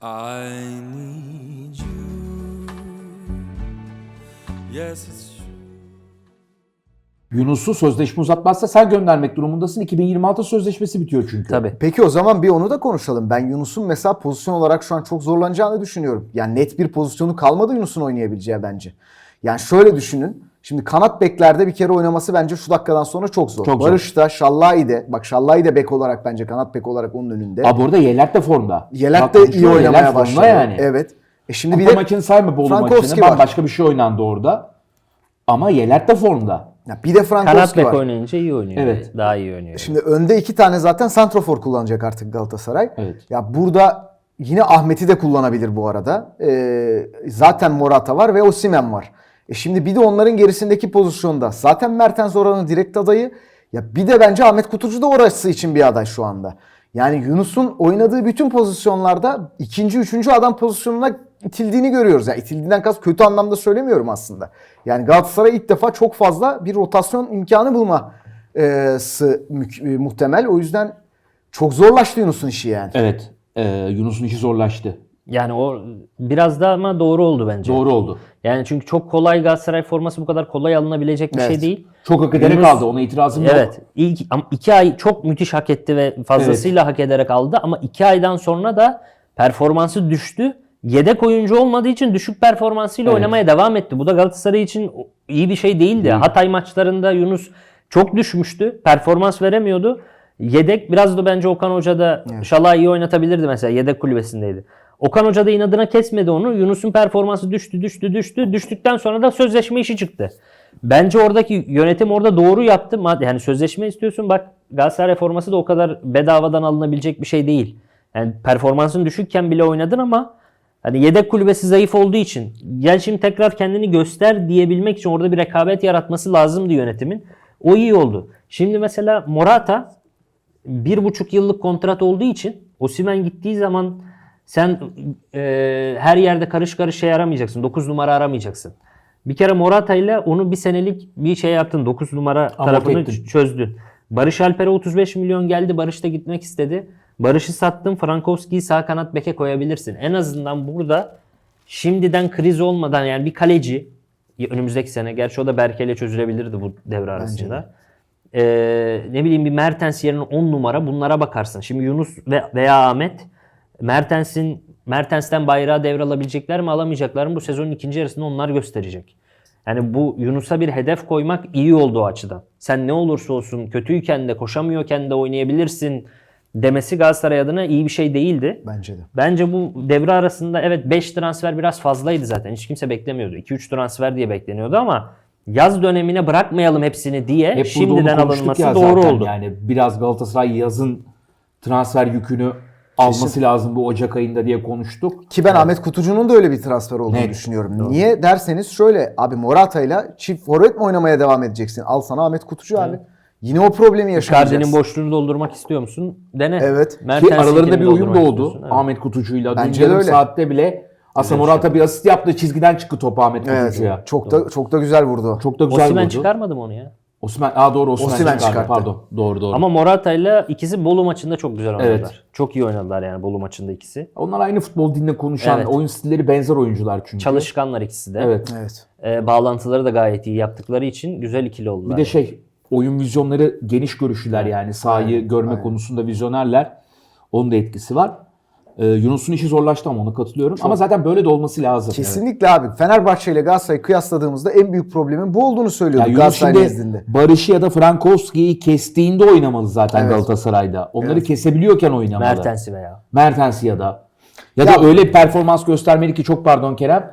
I need you. Yes, it's true. Yunus'u sözleşme uzatmazsa sen göndermek durumundasın. 2026 sözleşmesi bitiyor çünkü. Tabii. Peki o zaman bir onu da konuşalım. Ben Yunus'un mesela pozisyon olarak şu an çok zorlanacağını düşünüyorum. Yani net bir pozisyonu kalmadı Yunus'un oynayabileceği bence. Yani şöyle düşünün. Şimdi kanat beklerde bir kere oynaması bence şu dakikadan sonra çok zor. Çok zor. Barış da Şallahi de bak Şallahi de bek olarak bence kanat bek olarak onun önünde. Aa, bu arada Yelert de formda. Bak da iyi oynamaya Yelert başladı. yani. Evet. E şimdi Kupa bir de maçını sayma Bolu maçını. var. Bambaşka bir şey oynandı orada. Ama Yelert de formda. ya bir de Kanat Frankowski bek var. oynayınca iyi oynuyor. Evet. Daha iyi oynuyor. Şimdi önde iki tane zaten santrofor kullanacak artık Galatasaray. Evet. Ya burada yine Ahmet'i de kullanabilir bu arada. Ee, zaten Morata var ve Osimhen var. E şimdi bir de onların gerisindeki pozisyonda zaten Mertens oranın direkt adayı. Ya bir de bence Ahmet Kutucu da orası için bir aday şu anda. Yani Yunus'un oynadığı bütün pozisyonlarda ikinci, üçüncü adam pozisyonuna itildiğini görüyoruz. Yani itildiğinden kast kötü anlamda söylemiyorum aslında. Yani Galatasaray ilk defa çok fazla bir rotasyon imkanı bulması mü- muhtemel. O yüzden çok zorlaştı Yunus'un işi yani. Evet. Ee, Yunus'un işi zorlaştı. Yani o biraz da ama doğru oldu bence. Doğru oldu. Yani çünkü çok kolay Galatasaray forması bu kadar kolay alınabilecek bir Evet. şey değil. Çok hak ederek Yunus- aldı. Ona itirazım yok. Evet. İlk iki ay çok müthiş hak etti ve fazlasıyla hak ederek aldı ama iki aydan sonra da performansı düştü. Yedek oyuncu olmadığı için düşük performansıyla Evet. oynamaya devam etti. Bu da Galatasaray için iyi bir şey değildi. Hatay maçlarında Yunus çok düşmüştü. Performans veremiyordu. Yedek biraz da bence Okan Hoca da Şalah'ı iyi oynatabilirdi mesela. Yedek kulübesindeydi. Okan Hoca da inadına kesmedi onu. Yunus'un performansı düştü, düştü, düştü. Düştükten sonra da sözleşme işi çıktı. Bence oradaki yönetim orada doğru yaptı. Yani sözleşme istiyorsun bak Galatasaray forması da o kadar bedavadan alınabilecek bir şey değil. Yani performansın düşükken bile oynadın ama hani yedek kulübesi zayıf olduğu için gel şimdi tekrar kendini göster diyebilmek için orada bir rekabet yaratması lazımdı yönetimin. O iyi oldu. Şimdi mesela Morata bir buçuk yıllık kontrat olduğu için Osimhen gittiği zaman sen e, her yerde karış karış şey aramayacaksın. 9 numara aramayacaksın. Bir kere Morata ile onu bir senelik bir şey yaptın. 9 numara Amorti tarafını ettin. çözdün. Barış Alper'e 35 milyon geldi. Barış da gitmek istedi. Barış'ı sattın. Frankowski'yi sağ kanat beke koyabilirsin. En azından burada şimdiden kriz olmadan yani bir kaleci önümüzdeki sene gerçi o da Berke'yle çözülebilirdi bu devre arasında. Ee, ne bileyim bir Mertens yerine 10 numara bunlara bakarsın. Şimdi Yunus ve veya Ahmet Mertens'in Mertens'ten bayrağı devralabilecekler mi alamayacaklar mı bu sezonun ikinci yarısında onlar gösterecek. Yani bu Yunus'a bir hedef koymak iyi oldu o açıdan. Sen ne olursa olsun kötüyken de koşamıyorken de oynayabilirsin demesi Galatasaray adına iyi bir şey değildi. Bence de. Bence bu devre arasında evet 5 transfer biraz fazlaydı zaten. Hiç kimse beklemiyordu. 2-3 transfer diye bekleniyordu ama yaz dönemine bırakmayalım hepsini diye Hep şimdiden alınması doğru oldu. Yani biraz Galatasaray yazın transfer yükünü alması lazım bu Ocak ayında diye konuştuk. Ki ben Ahmet Kutucu'nun da öyle bir transfer olduğunu Net. düşünüyorum. Niye derseniz şöyle abi Morata'yla çift forvet mi oynamaya devam edeceksin? Al sana Ahmet Kutucu abi. Yine o problemi yaşayacaksın. Icardi'nin boşluğunu doldurmak istiyor musun? Dene. Evet. Ki Ki aralarında bir uyum da oldu. evet. Ahmet Kutucu'yla. Bence Dün yarım öyle. saatte bile aslında Morata bir asist yaptı. Çizgiden çıktı topu Ahmet Evet. Kutucu'ya. Çok da çok da güzel vurdu. Çok da güzel Osimhen vurdu. çıkarmadı mı onu ya? Osman, aa doğru Osman, Osimhen çıkardı. çıkarttı. Pardon. Doğru doğru. Ama Morata ile ikisi Bolu maçında çok güzel oynadılar. Evet. Çok iyi oynadılar yani Bolu maçında ikisi. Onlar aynı futbol dilinde konuşan, Evet. oyun stilleri benzer oyuncular çünkü. Çalışkanlar ikisi de. Evet. Evet. Ee, bağlantıları da gayet iyi yaptıkları için güzel ikili oldular. Bir de şey oyun vizyonları geniş görüşlüler yani sahayı görme konusunda vizyonerler. Onun da etkisi var. Ee, Yunus'un işi zorlaştı ama ona katılıyorum. Ama zaten böyle de olması lazım. Kesinlikle abi. Fenerbahçe ile Galatasaray'ı kıyasladığımızda en büyük problemin bu olduğunu Ya söylüyorduk Yunus Galatasaray nezdinde. Barış'ı ya da Frankowski'yi kestiğinde oynamalı zaten Evet. Galatasaray'da. Onları kesebiliyorken oynamalı. Mertens'i veya. Mertens ya da. Ya, Ya- da öyle bir performans göstermeli ki çok pardon Kerem.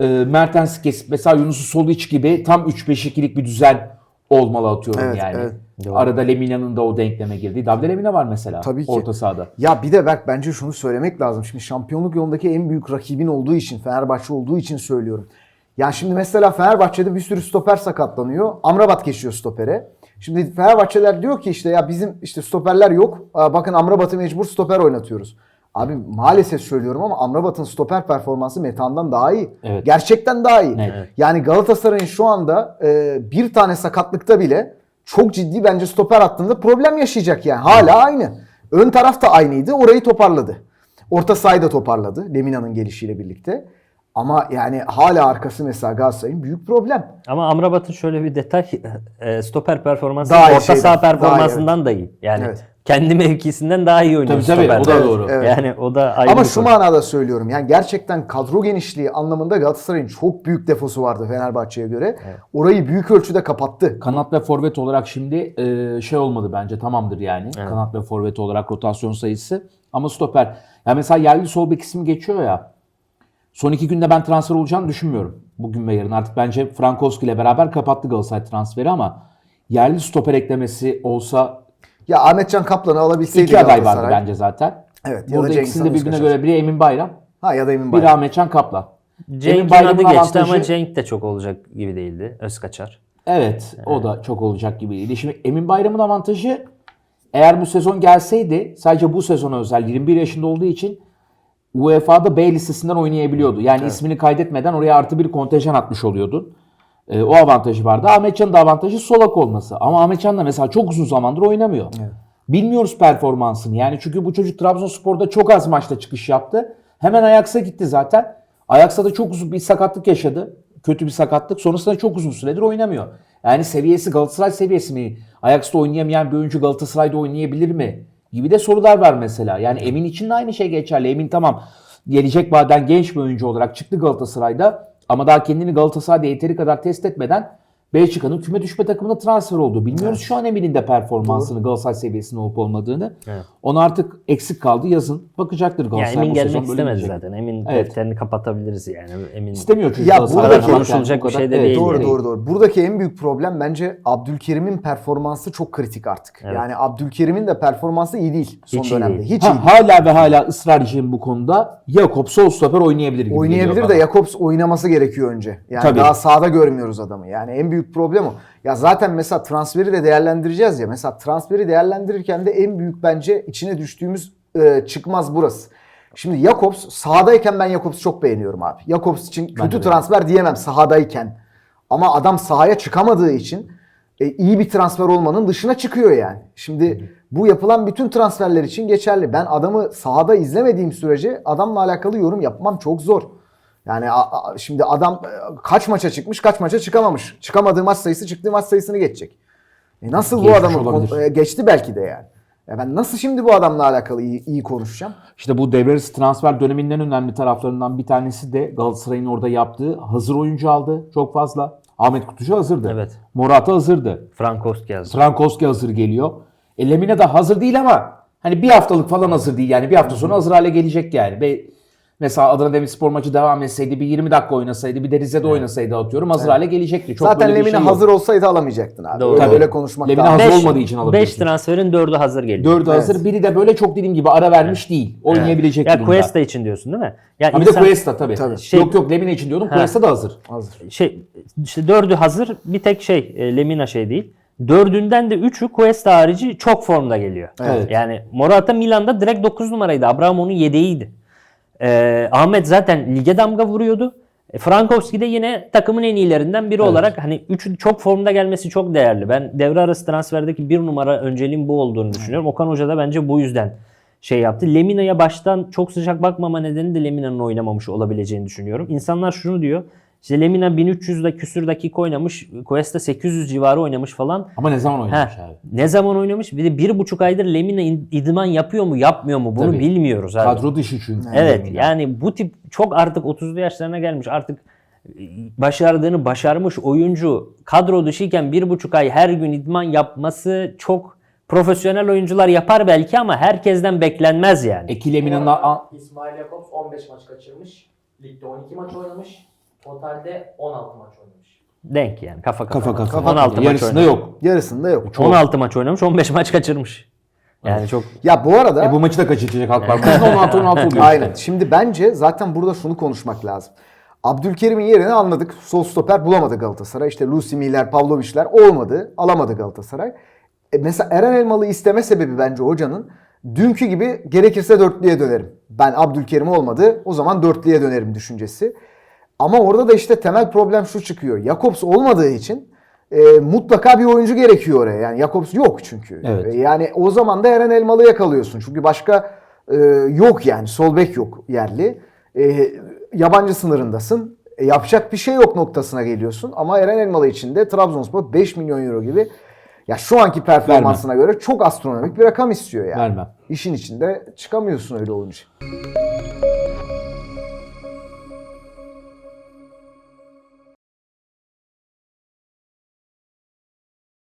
E, Mertens'i kesip mesela Yunus'u sol iç gibi tam 3-5-2'lik bir düzen olmalı atıyorum Evet, yani. evet. Arada Lemina'nın da o denkleme girdiği. Davide Lemina var mesela Tabii ki. orta sahada. Ya bir de Berk bence şunu söylemek lazım. Şimdi şampiyonluk yolundaki en büyük rakibin olduğu için, Fenerbahçe olduğu için söylüyorum. Ya şimdi mesela Fenerbahçe'de bir sürü stoper sakatlanıyor. Amrabat geçiyor stopere. Şimdi Fenerbahçeler diyor ki işte ya bizim işte stoperler yok. Bakın Amrabat'ı mecbur stoper oynatıyoruz. Abi maalesef söylüyorum ama Amrabat'ın stoper performansı Metan'dan daha iyi. Evet. Gerçekten daha iyi. Evet. Yani Galatasaray'ın şu anda e, bir tane sakatlıkta bile çok ciddi bence stoper hattında problem yaşayacak yani. Hala aynı. Ön taraf da aynıydı. Orayı toparladı. Orta sahayı da toparladı Lemina'nın gelişiyle birlikte. Ama yani hala arkası mesela Galatasaray'ın büyük problem. Ama Amrabat'ın şöyle bir detay e, stoper performansı Daha orta şeyden, saha daha iyi, performansından da iyi. Yani Evet. Kendi mevkisinden daha iyi oynuyor Tabii tabii, o da doğru. Evet. Yani o da ayrı Ama bir şu konu. manada söylüyorum. Yani gerçekten kadro genişliği anlamında Galatasaray'ın çok büyük defosu vardı Fenerbahçe'ye göre. Orayı büyük ölçüde kapattı. Kanat ve forvet olarak şimdi e, şey olmadı bence tamamdır yani. Kanat ve forvet olarak rotasyon sayısı. Ama stoper. Ya mesela yerli sol bek ismi geçiyor ya. Son iki günde ben transfer olacağını düşünmüyorum. Bugün ve yarın artık bence Frankowski ile beraber kapattı Galatasaray transferi ama yerli stoper eklemesi olsa Ya Ahmetcan Kaplan'ı alabilseydi iki aday vardı bence zaten. Evet, Burada ikisinde Han birbirine göre biri Emin Bayram, Ha ya da Emin biri Bayram. Ahmetcan Kaplan. Cenk'in Emin Bayram'ın adı geçti ama avantajı- Cenk de çok olacak gibi değildi. Özkaçar. Evet, o da çok olacak gibiydi. Şimdi Emin Bayram'ın avantajı eğer bu sezon gelseydi sadece bu sezona özel 21 yaşında olduğu için UEFA'da B listesinden oynayabiliyordu. Yani ismini kaydetmeden oraya artı bir kontenjan atmış oluyordun. Ee, o avantajı vardı. Ahmetcan'ın da avantajı solak olması. Ama Ahmetcan da mesela çok uzun zamandır oynamıyor. Bilmiyoruz performansını. Yani çünkü bu çocuk Trabzonspor'da çok az maçta çıkış yaptı. Hemen Ajax'a gitti zaten. Ajax'ta da çok uzun bir sakatlık yaşadı. Kötü bir sakatlık. Sonrasında çok uzun süredir oynamıyor. Yani seviyesi Galatasaray seviyesi mi? Ajax'ta oynayamayan bir oyuncu Galatasaray'da oynayabilir mi? Gibi de sorular var mesela. Yani Emin için de aynı şey geçerli. Emin tamam gelecek vaden genç bir oyuncu olarak çıktı Galatasaray'da. Ama daha kendini Galatasaray'da yeteri kadar test etmeden Belçika'nın küme düşme takımına transfer oldu. Bilmiyoruz şu an Emin'in de performansını Galatasaray seviyesinde olup olmadığını. Onu artık eksik kaldı yazın. Bakacaktır Yani Galatasaray Emin bu gelmek sezon böyle istemez zaten. Emin Evet. defterini kapatabiliriz yani. Emin İstemiyor çünkü Ya buradaki- konuşulacak bir şey de Evet, değil. Doğru yani. doğru doğru. Buradaki en büyük problem bence Abdülkerim'in performansı çok kritik artık. Yani Abdülkerim'in de performansı iyi değil son Hiç iyi dönemde. değil. Hiç Ha, iyi değil. hala ve hala ısrarcıyım bu konuda. Jakob sol stoper oynayabilir gibi Oynayabilir de. Jakobs oynaması gerekiyor önce. Yani Tabii. daha sahada görmüyoruz adamı. Yani en büyük problem o. Ya zaten mesela transferi de değerlendireceğiz ya. Mesela transferi değerlendirirken de en büyük bence içine düştüğümüz e, çıkmaz burası. Şimdi Jakobs sahadayken ben Jakobs'u çok beğeniyorum abi. Jakobs için kötü transfer diyemem sahadayken. Ama adam sahaya çıkamadığı için e, iyi bir transfer olmanın dışına çıkıyor yani. Şimdi bu yapılan bütün transferler için geçerli. Ben adamı sahada izlemediğim sürece adamla alakalı yorum yapmam çok zor. Yani a- a- şimdi adam e, kaç maça çıkmış, kaç maça çıkamamış. Çıkamadığı maç sayısı çıktığı maç sayısını geçecek. E nasıl bu Geçmiş adamı olabilir. e, geçti belki de yani. Ya ben nasıl şimdi bu adamla alakalı iyi, iyi konuşacağım? İşte bu devre transfer döneminin en önemli taraflarından bir tanesi de Galatasaray'ın orada yaptığı hazır oyuncu aldı çok fazla. Ahmet Kutucu hazırdı. Evet. Morata hazırdı. Frankowski yazdı. Frankowski hazır geliyor. E Lemine de hazır değil ama hani bir haftalık falan hazır değil yani bir hafta sonra hazır hale gelecek yani. Ve mesela Adana Demirspor maçı devam etseydi bir 20 dakika oynasaydı bir de Rize'de oynasaydı atıyorum hazır hale gelecekti. Çok Zaten Lemine şey hazır olsaydı alamayacaktın abi. Doğru. Öyle, Tabii. öyle konuşmak Lemine hazır Beş- olmadığı için Beş alabiliyorsun. transferin dördü hazır geliyor. Dördü hazır. Biri de böyle çok dediğim gibi ara vermiş değil. Oynayabilecek Ya durumda. Cuesta için diyorsun değil mi? Ya Ha bir de Cuesta tabii. Tabii. Şey- yok yok Lemine için diyordum. Cuesta da hazır. Hazır. şey işte dördü hazır. Bir tek şey e, Lemina şey değil. Dördünden de üçü Cuesta harici çok formda geliyor. Evet. Yani Morata Milan'da direkt 9 numaraydı. Abramov'un yedeğiydi. Ee, Ahmet zaten lige damga vuruyordu. E, Frankowski de yine takımın en iyilerinden biri olarak hani üçü çok formda gelmesi çok değerli. Ben devre arası transferdeki bir numara önceliğin bu olduğunu düşünüyorum. Okan Hoca da bence bu yüzden şey yaptı. Lemina'ya baştan çok sıcak bakmama nedeni de Lemina'nın oynamamış olabileceğini düşünüyorum. İnsanlar şunu diyor. İşte Lemina 1300'de küsür dakika oynamış. Cuesta 800 civarı oynamış falan. Ama ne zaman oynamış Heh, abi? ne zaman oynamış? Bir de bir buçuk aydır Lemina in- idman yapıyor mu yapmıyor mu? Bunu Tabii. bilmiyoruz abi. Kadro dışı çünkü. Evet Lemina. yani bu tip çok artık 30'lu yaşlarına gelmiş artık e, başardığını başarmış oyuncu kadro dışıyken bir buçuk ay her gün idman yapması çok profesyonel oyuncular yapar belki ama herkesten beklenmez yani. Eki Lemina'nın İsmail Jakobs 15 maç kaçırmış. Ligde 12 maç oynamış. Totalde 16 maç oynamış. Denk yani kafa kafa. kafa kafa. 16 maç Yarısında oynamış. yok. Yarısında yok. 16 maç oynamış 15 maç kaçırmış. Yani çok Ya bu arada E bu maçı da kaçıracak. Maçında 16-16 oluyor Aynen. Şimdi bence zaten burada şunu konuşmak lazım. Abdülkerim'in yerini anladık. Sol stoper bulamadı Galatasaray. İşte Lucy Miller, Pavlovic'ler olmadı. Alamadı Galatasaray. E mesela Eren Elmalı isteme sebebi bence hocanın dünkü gibi gerekirse dörtlüye dönerim. Ben Abdülkerim olmadı o zaman dörtlüye dönerim düşüncesi. Ama orada da işte temel problem şu çıkıyor. Jakobs olmadığı için e, mutlaka bir oyuncu gerekiyor oraya. Yani Jakobs yok çünkü. Evet. E, yani o zaman da Eren Elmalı'ya kalıyorsun. Çünkü başka Ee, yok yani sol bek yok yerli. Ee, yabancı sınırındasın. E, yapacak bir şey yok noktasına geliyorsun. Ama Eren Elmalı için de Trabzonspor 5 milyon euro gibi ya şu anki performansına göre çok astronomik bir rakam istiyor yani. Vermem. İşin içinde çıkamıyorsun öyle olunca.